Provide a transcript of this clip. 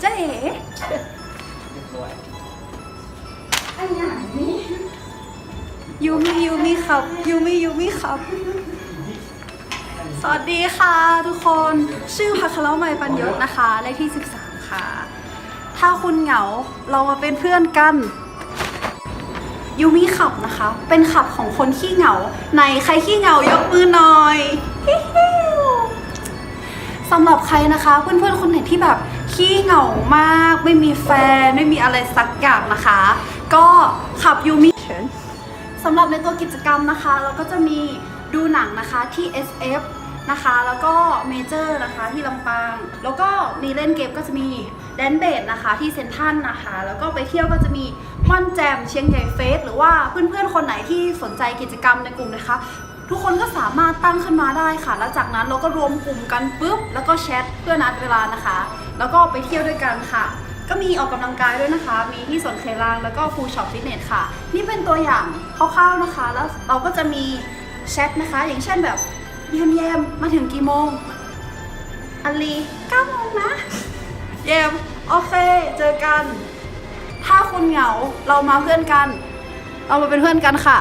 เจ๊เอ๋เรียบร้อยอันอย่างนี้ยูมิยูมิครับยูมิยูมิครับ สวัสดีค่ะทุกคนชื่อพัคละไมปัญยศนะคะเลขที่ 13 ค่ะ ถ้าคุณเหงาเรามาเป็นเพื่อนกันยูมิขับนะคะ เป็นขับของคนขี้เหงาไหนใครขี้เหงายกมือหน่อยฮิฮิวสำหรับใครนะคะ เพื่อนๆคนไหนที่แบบ ขี้เหงามาก ไม่มีแฟน ไม่มีอะไรสักอย่างนะคะ ก็ขับยูมิสำหรับในตัวกิจกรรมนะคะ เราก็จะมีดูหนังนะคะที่ SF นะคะ แล้วก็เมเจอร์นะคะที่ลำปาง แล้วก็มีเล่นเกมก็จะมีแดนเบดนะคะที่เซนทันนะคะ แล้วก็ไปเที่ยวก็จะมีม่อนแจมเชียงใหญ่เฟสหรือว่าเพื่อนๆคนไหนที่สนใจกิจกรรมในกลุ่มนะคะ ทุกคนก็สามารถตั้งขึ้นมาได้ค่ะ แล้วจากนั้นเราก็รวมกลุ่มกันปุ๊บ แล้วก็แชทเพื่อนัดเวลานะคะ แล้วก็ไปเที่ยวด้วยกันค่ะ ก็มีออกกำลังกายด้วยนะคะ มีที่สวนเคลางแล้วก็ฟูลช็อปฟิตเนสค่ะ นี่เป็นตัวอย่างคร่าวๆนะคะ แล้วเราก็จะมีแชทนะคะ อย่างเช่นแบบแยมแยมมาถึงกี่โมงอันลี9โมงนะแยมโอเคเจอกัน ถ้าคุณเหงาเรามาเพื่อนกัน เรามาเป็นเพื่อนกันค่ะ